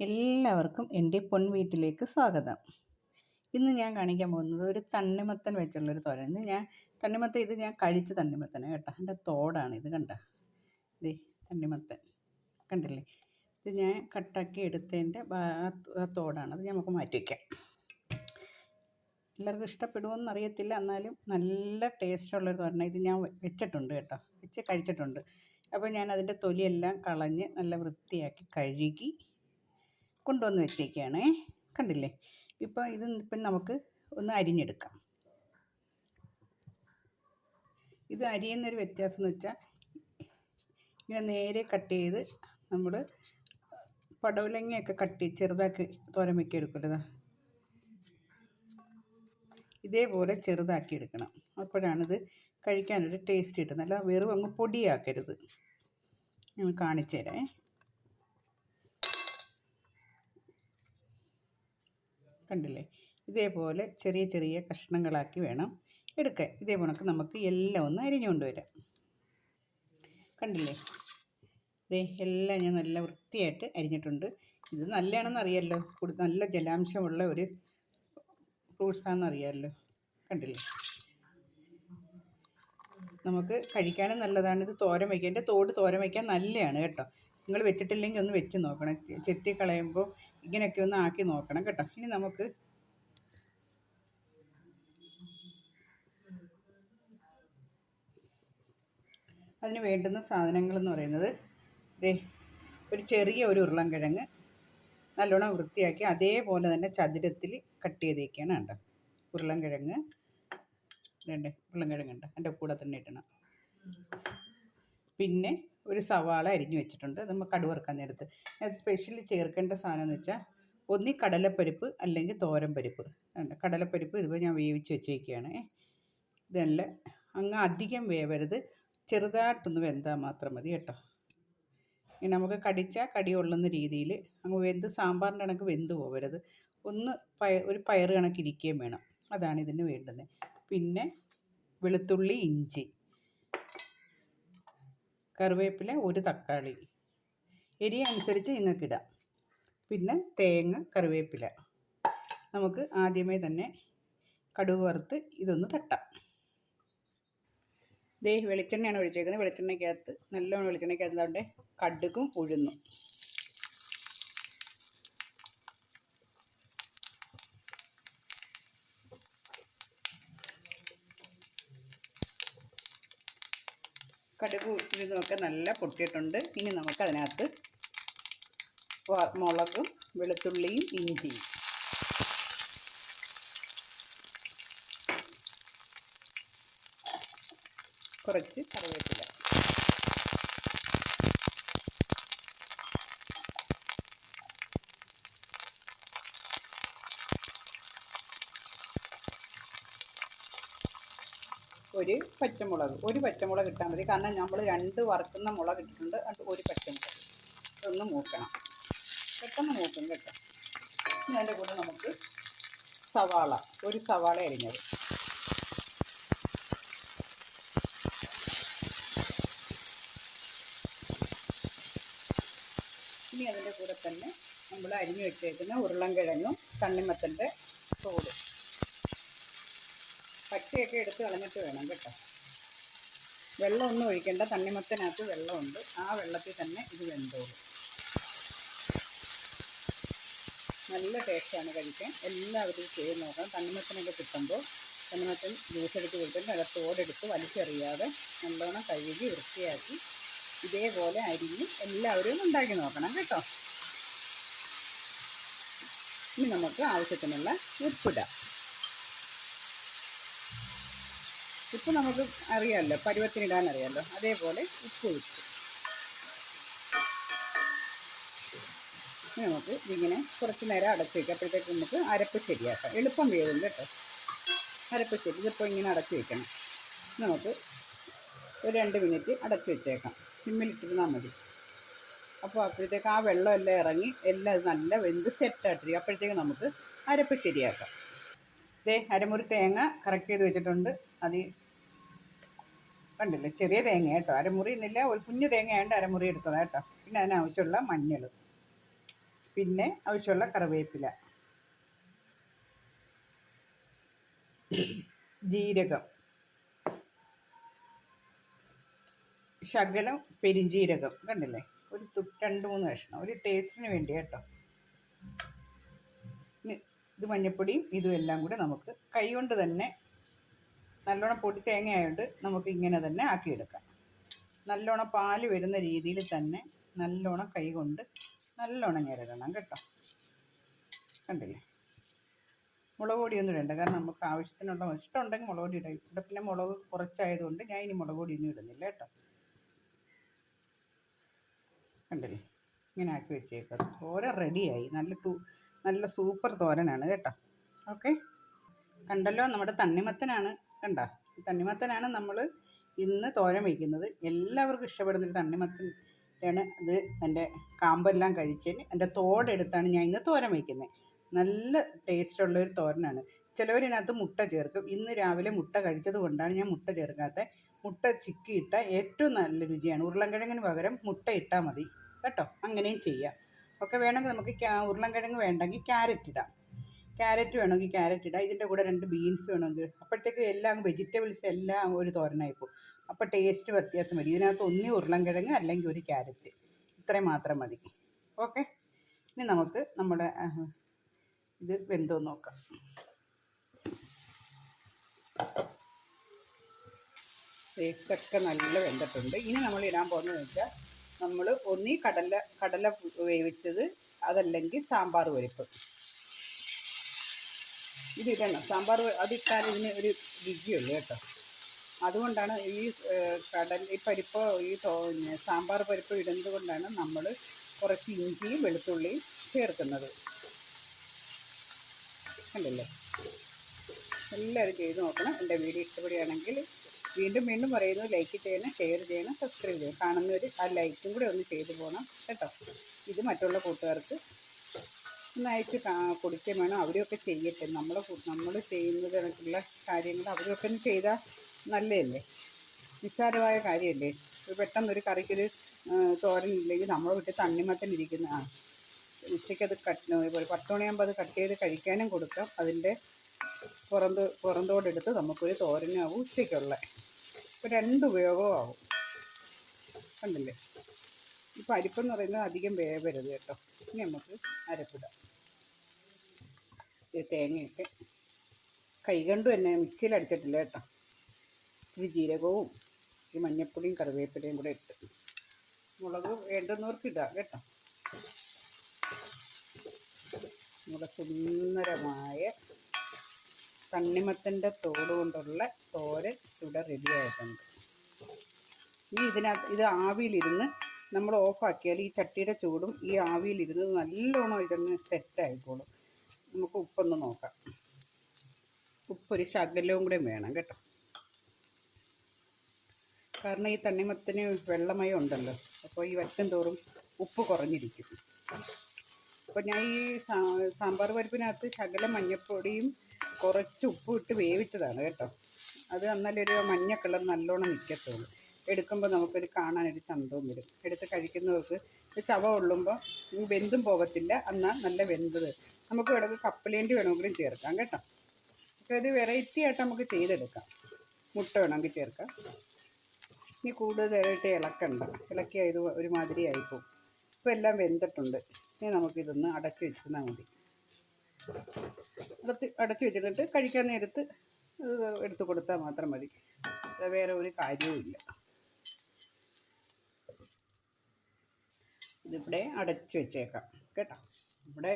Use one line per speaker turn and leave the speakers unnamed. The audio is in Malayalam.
എല്ലാവർക്കും എന്റെ പൊൻ വീട്ടിലേക്ക് സ്വാഗതം. ഇന്ന് ഞാൻ കാണിക്കാൻ പോകുന്നത് ഒരു തണ്ണിമത്തൻ വെച്ചുള്ളൊരു തോരൻ. ഇന്ന് ഞാൻ തണ്ണിമത്തൻ ഇത് ഞാൻ കഴിച്ച തണ്ണിമത്തനാണ് കേട്ടോ. എന്റെ തോടാണ് ഇത് കണ്ട? ഇതേ തണ്ണിമത്തൻ. കണ്ടില്ലേ? ഇത് ഞാൻ കട്ടാക്കി എടുത്തതിന്റെ തോടാണ്. അത് നമുക്ക് മാറ്റി വയ്ക്കാം. എല്ലാവർക്കും ഇഷ്ടപ്പെടുമോയെന്ന് അറിയത്തില്ല. എന്നാലും നല്ല ടേസ്റ്റുള്ളൊരു തോരൻ ഇത് ഞാൻ വെച്ചിട്ടുണ്ട് കേട്ടോ. വെച്ച് കഴിച്ചിട്ടുണ്ട്. അപ്പോൾ ഞാൻ അതിന്റെ തൊലിയെല്ലാം കളഞ്ഞ് നല്ല വൃത്തിയാക്കി കഴുകി കൊണ്ടുവന്ന് വെച്ചേക്കാണ്. കണ്ടില്ലേ? ഇപ്പോൾ ഇത് ഇപ്പം നമുക്ക് ഒന്ന് അരിഞ്ഞെടുക്കാം. ഇത് അരിയുന്നൊരു വ്യത്യാസം എന്ന് വെച്ചാൽ ഇങ്ങനെ നേരെ കട്ട് ചെയ്ത് നമ്മൾ പടവലങ്ങയൊക്കെ കട്ട് ചെറുതാക്കി തോരൻ വെക്കി എടുക്കരുത് ഇതേപോലെ ചെറുതാക്കി എടുക്കണം. അപ്പോഴാണിത് കഴിക്കാനൊരു ടേസ്റ്റ് കിട്ടുന്നത്. അല്ല വെറും അങ്ങ് പൊടിയാക്കരുത്. ഞാൻ കാണിച്ചു തരാം കണ്ടില്ലേ? ഇതേപോലെ ചെറിയ ചെറിയ കഷ്ണങ്ങളാക്കി വേണം എടുക്കാൻ. ഇതേപോലെ നമുക്ക് എല്ലാം ഒന്ന് അരിഞ്ഞുകൊണ്ട് വരാം. കണ്ടില്ലേ? ഇതേ എല്ലാം ഞാൻ നല്ല വൃത്തിയായിട്ട് അരിഞ്ഞിട്ടുണ്ട്. ഇത് നല്ലതാണെന്ന് അറിയാമല്ലോ നല്ല ജലാംശമുള്ള ഒരു ഫ്രൂട്ട്സാണെന്ന് അറിയാമല്ലോ കണ്ടില്ലേ? നമുക്ക് കഴിക്കാനും നല്ലതാണ്. ഇത് തോരൻ വയ്ക്കാൻ എന്റെ തോട് തോരൻ വയ്ക്കാൻ നല്ലതാണ് കേട്ടോ. നിങ്ങൾ വെച്ചിട്ടില്ലെങ്കിൽ ഒന്ന് വെച്ച് നോക്കണം. ചെത്തി കളയുമ്പോൾ ഇങ്ങനെയൊക്കെ ഒന്ന് ആക്കി നോക്കണം കേട്ടോ. ഇനി നമുക്ക് അതിന് വേണ്ടുന്ന സാധനങ്ങൾ എന്ന് പറയുന്നത് ദേ ഒരു ചെറിയ ഒരു ഉരുളൻകിഴങ്ങ് നല്ലോണം വൃത്തിയാക്കി അതേപോലെ തന്നെ ചതുരത്തിൽ കട്ട് ചെയ്തേക്കാണ് കേട്ടോ. ഉരുളൻകിഴങ്ങ് വേണ്ടേ ഉരുളൻകിഴങ്ങുണ്ട് എന്റെ കൂടെ തന്നെ ഇടണം. പിന്നെ ഒരു സവാള അരിഞ്ഞു വെച്ചിട്ടുണ്ട്. നമ്മൾ കടുവറുക്കാൻ നേരത്ത്. അത് സ്പെഷ്യലി ചേർക്കേണ്ട സാധനം എന്ന് വെച്ചാൽ ഒന്നി കടലപ്പരിപ്പ് അല്ലെങ്കിൽ തോരൻ പരിപ്പ്. കടലപ്പരിപ്പ് ഇതുപോലെ ഞാൻ വേവിച്ച് വെച്ചേക്കുകയാണ് ഇതല്ല അങ്ങ് അധികം വേവരുത്. ചെറുതായിട്ടൊന്ന് വെന്താൽ മാത്രം മതി കേട്ടോ. ഇനി നമുക്ക് കടിച്ചാൽ കടി കൊള്ളുന്ന രീതിയിൽ അങ്ങ് വെന്ത് സാമ്പാറിന്റെ കണക്ക് വെന്ത് പോകരുത് ഒന്ന് പയ ഒരു പയറ് കണക്കിരിക്കുകയും വേണം. അതാണ് ഇതിന് വേണ്ടുന്നത്. പിന്നെ വെളുത്തുള്ളി ഇഞ്ചി. കറിവേപ്പില ഒരു തക്കാളി. എരി അനുസരിച്ച് നിങ്ങൾക്കിടാം പിന്നെ തേങ്ങ കറിവേപ്പില. നമുക്ക് ആദ്യമേ തന്നെ കടുക് വറുത്ത് ഇതൊന്ന് തട്ടാം. ദേ വെളിച്ചെണ്ണയാണ് ഒഴിച്ചേക്കുന്നത്. വെളിച്ചെണ്ണയ്ക്കകത്ത് നല്ലോണം വെളിച്ചെണ്ണയ്ക്കകത്ത് അവിടെ കടുകും ഉഴുന്നും. കടുക് ഉഴുന്നൊക്കെ നല്ല പൊട്ടിയിട്ടുണ്ട്. ഇനി നമുക്ക് അതിനകത്ത് മുളകും വെളുത്തുള്ളിയും ഇഞ്ചിയും. കുറച്ച് കറിവേപ്പില. ഒരു പച്ചമുളക് ഒരു പച്ചമുളക് ഇട്ടാൽ മതി. കാരണം നമ്മൾ രണ്ട് വറുക്കുന്ന മുളക് ഇട്ടിട്ടുണ്ട്. അത് ഒരു പച്ചമുളക്. ഒന്ന് മൂക്കണം. പെട്ടെന്ന് മൂക്കും കേട്ടോ. അതിന്റെ കൂടെ നമുക്ക് സവാള ഒരു സവാള അരിഞ്ഞത്. ഇനി അതിന്റെ കൂടെ തന്നെ നമ്മൾ അരിഞ്ഞു വെച്ചേക്കുന്ന ഉരുളൻകിഴങ്ങും തണ്ണിമത്തന്റെ തോടും. പച്ചയൊക്കെ എടുത്ത് കളഞ്ഞിട്ട് വേണം കേട്ടോ. വെള്ളമൊന്നും ഒഴിക്കേണ്ട. തണ്ണിമത്തനകത്ത് വെള്ളമുണ്ട്. ആ വെള്ളത്തിൽ തന്നെ ഇത് വെന്തോളും. നല്ല ടേസ്റ്റാണ് കഴിക്കാൻ. എല്ലാവരും ചെയ്ത് നോക്കാം തണ്ണിമത്തനൊക്കെ കിട്ടുമ്പോൾ തണ്ണിമത്തൻ ജ്യൂസ് എടുത്ത് കൊടുത്തിട്ട് അത് തോടെടുത്ത് വലിച്ചെറിയാതെ നല്ലോണം കഴുകി വൃത്തിയാക്കി ഇതേപോലെ അരിഞ്ഞ് എല്ലാവരും ഉണ്ടാക്കി നോക്കണം കേട്ടോ. ഇനി നമുക്ക് ആവശ്യത്തിനുള്ള ഉപ്പിടാം. ഉപ്പ് നമുക്ക് അറിയാമല്ലോ പരുവത്തിനിടാൻ അറിയാമല്ലോ അതേപോലെ ഉപ്പ് ഒഴിച്ചു. നമുക്ക് ഇതിങ്ങനെ കുറച്ച് നേരം അടച്ച് വയ്ക്കാം അപ്പോഴത്തേക്ക് നമുക്ക് അരപ്പ് ശരിയാക്കാം. എളുപ്പം വേവും കേട്ടോ. അരപ്പ് ശരി. ഇതിപ്പോൾ ഇങ്ങനെ അടച്ച് വയ്ക്കണം നമുക്ക് ഒരു രണ്ട് മിനിറ്റ് അടച്ച് വെച്ചേക്കാം. സിമ്മിലിട്ടിരുന്നാൽ മതി. അപ്പോൾ അപ്പോഴത്തേക്ക് ആ വെള്ളം എല്ലാം ഇറങ്ങി എല്ലാം നല്ല വെന്ത് സെറ്റായിട്ടിരിക്കും അപ്പോഴത്തേക്ക് നമുക്ക് അരപ്പ് ശരിയാക്കാം. ഇതേ അരമുറി തേങ്ങ കറക്റ്റ് ചെയ്ത് വെച്ചിട്ടുണ്ട്. അത് കണ്ടില്ലേ? ചെറിയ തേങ്ങ കേട്ടോ. അരമുറി എന്നില്ല ഒരു കുഞ്ഞു ആയതുകൊണ്ട് അരമുറി എടുത്തതാണ് കേട്ടോ. പിന്നെ അതിനാവശ്യമുള്ള മഞ്ഞൾ. പിന്നെ ആവശ്യമുള്ള കറിവേപ്പില. ജീരകം. ശകലം പെരിഞ്ജീരകം കണ്ടില്ലേ? ഒരു രണ്ട് മൂന്ന് കഷ്ണം. ഒരു ടേസ്റ്റിന് വേണ്ടി കേട്ടോ. ഇത് മഞ്ഞപ്പൊടിയും ഇതും എല്ലാം കൂടെ നമുക്ക് കൈ കൊണ്ട് തന്നെ നല്ലോണം പൊടി തേങ്ങ ആയതുകൊണ്ട് നമുക്ക് ഇങ്ങനെ തന്നെ ആക്കിയെടുക്കാം. നല്ലോണം പാൽ വരുന്ന രീതിയിൽ തന്നെ നല്ലോണം കൈ കൊണ്ട് നല്ലോണം ഞെരടണം കേട്ടോ. കണ്ടില്ലേ? മുളക് പൊടിയൊന്നും ഇടണ്ട. കാരണം നമുക്ക് ആവശ്യത്തിനുള്ള ഇഷ്ടമുണ്ടെങ്കിൽ മുളക് പൊടി ഇടാം. ഇവിടെ പിന്നെ മുളക് കുറച്ചായതുകൊണ്ട് ഞാൻ ഇനി മുളക് പൊടിയൊന്നും ഇടുന്നില്ല കേട്ടോ. കണ്ടില്ലേ? ഇങ്ങനെ ആക്കി വെച്ചേക്കാം. തോരൻ റെഡിയായി. നല്ല ടൂ നല്ല സൂപ്പർ തോരനാണ് കേട്ടോ. ഓക്കെ? കണ്ടല്ലോ? നമ്മുടെ തണ്ണിമത്തനാണ് കണ്ട? തണ്ണിമത്തനാണ് നമ്മൾ ഇന്ന് തോരൻ വയ്ക്കുന്നത് എല്ലാവർക്കും ഇഷ്ടപ്പെടുന്ന ഇഷ്ടപ്പെടുന്നൊരു തണ്ണിമത്തനാണ് ഇത് എന്റെ കാമ്പെല്ലാം കഴിച്ചതിന് എന്റെ തോടെടുത്താണ് ഞാൻ ഇന്ന് തോരൻ വയ്ക്കുന്നത് നല്ല ടേസ്റ്റുള്ള ഒരു തോരനാണ് ചിലവരിനകത്ത് മുട്ട ചേർക്കും. ഇന്ന് രാവിലെ മുട്ട കഴിച്ചത് കൊണ്ടാണ് ഞാൻ മുട്ട ചേർക്കാത്തത് മുട്ട ചിക്കിയിട്ട ഏറ്റവും നല്ല രുചിയാണ്. ഉരുളൻകിഴങ്ങിന് പകരം മുട്ട ഇട്ടാൽ മതി. കേട്ടോ? അങ്ങനെയും ചെയ്യാം. ഒക്കെ വേണമെങ്കിൽ നമുക്ക് ഉരുളൻകിഴങ്ങ് വേണ്ടെങ്കിൽ ക്യാരറ്റ് ഇടാം. ക്യാരറ്റ് വേണമെങ്കിൽ ക്യാരറ്റ് ഇടാം. ഇതിന്റെ കൂടെ രണ്ട് ബീൻസ് വേണമെങ്കിൽ അപ്പോഴത്തേക്ക് എല്ലാം വെജിറ്റബിൾസ് എല്ലാം ഒരു തോരനായി പോകും. അപ്പോൾ ടേസ്റ്റ് വ്യത്യാസം വരും. ഇതിനകത്ത് ഒന്നി ഉരുളൻകിഴങ്ങ് അല്ലെങ്കിൽ ഒരു ക്യാരറ്റ്. ഇത്രയും മാത്രം മതി. ഓക്കെ? ഇനി നമുക്ക് നമ്മുടെ ഇത് വെന്തോ നോക്കാം. ഇതൊക്കെ നല്ല വെന്തിട്ടുണ്ട്. ഇനി നമ്മൾ ഇടാൻ പോകുന്നത് വെച്ചാൽ നമ്മൾ ഒന്നീ കടല കടല വേവിച്ചത് അതല്ലെങ്കിൽ സാമ്പാർ പരിപ്പ്. ഇത് ഇടണം സാമ്പാർ അതിട്ടാൽ ഇതിന് ഒരു രുചിയുള്ളൂ കേട്ടോ. അതുകൊണ്ടാണ് ഈ കടൽ ഈ പരിപ്പ് ഈ സാമ്പാർ പരിപ്പ് ഇടുന്നത് കൊണ്ടാണ് നമ്മൾ കുറച്ച് ഇഞ്ചിയും വെളുത്തുള്ളിയും ചേർക്കുന്നത്. കണ്ടില്ലേ? എല്ലാവരും ചെയ്ത് നോക്കണം. എന്റെ വീഡിയോ ഇഷ്ടപ്പെടുകയാണെങ്കിൽ വീണ്ടും വീണ്ടും പറയുന്നു. ലൈക്ക് ചെയ്യണം ഷെയർ ചെയ്യണം സബ്സ്ക്രൈബ് ചെയ്യണം. കാണുന്നവർ ആ ലൈക്കും കൂടെ ഒന്ന് ചെയ്തു പോകണം കേട്ടോ. ഇത് മറ്റുള്ള കൂട്ടുകാർക്ക് ഒന്ന് അയച്ച് കൊടുക്കുകയും വേണം. അവരൊക്കെ ചെയ്യട്ടെ. നമ്മൾ നമ്മൾ ചെയ്യുന്നത് കണക്കുള്ള കാര്യങ്ങൾ അവരൊക്കെ ചെയ്താൽ നല്ലതല്ലേ? നിസ്സാരമായ കാര്യമല്ലേ? പെട്ടെന്നൊരു കറിക്കൊരു തോരൻ ഇല്ലെങ്കിൽ നമ്മൾ വിട്ട് തണ്ണിമത്തൻ ഇരിക്കുന്ന ആ ഉച്ചയ്ക്കത് കട്ട് പത്ത് മണിയാകുമ്പോൾ അത് കട്ട് ചെയ്ത് കഴിക്കാനും കൊടുക്കാം. അതിന്റെ പുറന്ത് പുറന്തോടെടുത്ത് നമുക്കൊരു തോരനാവും ഉച്ചയ്ക്കുള്ള. ഇപ്പോൾ രണ്ട് ഉപയോഗവും ആവും. കണ്ടില്ലേ? ഈ പരിപ്പെന്ന് പറയുന്നത് അധികം വേവരുത് കേട്ടോ. ഇനി നമുക്ക് അരപ്പിടാം. തേങ്ങയൊക്കെ. കൈകണ്ടു തന്നെ മിക്സിയിൽ അടിച്ചിട്ടില്ല കേട്ടോ. ഇച്ചിരി ജീരകവും ഈ മഞ്ഞപ്പൊടിയും കറിവേപ്പിലയും കൂടെ ഇട്ട്. മുളക് വേണ്ടുന്നവർക്ക് ഇടാം കേട്ടോ. നമ്മുടെ സുന്ദരമായ തണ്ണിമത്തന്റെ തോട് കൊണ്ടുള്ള തോരൻ ഇവിടെ റെഡി ആയിട്ടുണ്ട്. ഇനി ഇതിനകത്ത് ഇത് ആവിയിലിരുന്ന് നമ്മൾ ഓഫാക്കിയാൽ ഈ ചട്ടിയുടെ ചൂടും ഈ ആവിയിലിരുന്ന് നല്ലോണം ഇതങ്ങ് സെറ്റായിക്കോളും നമുക്ക് ഉപ്പൊന്ന് നോക്കാം. ഉപ്പൊരു ശകലവും കൂടെ വേണം കേട്ടോ. കാരണം ഈ തണ്ണിമത്തിന് വെള്ളമയം ഉണ്ടല്ലോ. അപ്പോൾ ഈ വറ്റം തോറും ഉപ്പ് കുറഞ്ഞിരിക്കും. അപ്പോൾ ഞാൻ ഈ സാമ്പാർ പരിപ്പിനകത്ത് ശകലം മഞ്ഞപ്പൊടിയും കുറച്ച് ഉപ്പ് ഇട്ട് വേവിച്ചതാണ് കേട്ടോ. അത് എന്നാലൊരു മഞ്ഞ കളർ നല്ലോണം നിൽക്കത്തുള്ളൂ. എടുക്കുമ്പോൾ നമുക്കൊരു കാണാനൊരു ചന്തവും വരും. എടുത്ത് കഴിക്കുന്നവർക്ക് ചവ ഉള്ളുമ്പോൾ വെന്തും പോകത്തില്ല. എന്നാൽ നല്ല വെന്തത് നമുക്ക് വേണമെങ്കിൽ കപ്പലേണ്ടി വേണമെങ്കിലും ചേർക്കാം കേട്ടോ. അപ്പോൾ ഒരു വെറൈറ്റി ആയിട്ട് നമുക്ക് ചെയ്തെടുക്കാം. മുട്ട വേണമെങ്കിൽ ചേർക്കാം. ഇനി കൂടുതലായിട്ട് ഇളക്കണ്ട. ഇളക്കിയാൽ ഇത് ഒരുമാതിരി ആയിപ്പോവും. ഇപ്പോൾ എല്ലാം വെന്തിട്ടുണ്ട്. ഇനി നമുക്കിതൊന്ന് അടച്ചു വെച്ചിരുന്നാൽ മതി. അടച്ച് അടച്ചു വെച്ചിട്ട് കഴിക്കാൻ നേരത്ത് എടുത്തു കൊടുത്താൽ മാത്രം മതി. വേറെ ഒരു കാര്യവുമില്ല ഇതിവിടെ അടച്ചു വെച്ചേക്കാം. കേട്ടോ. ഇവിടെ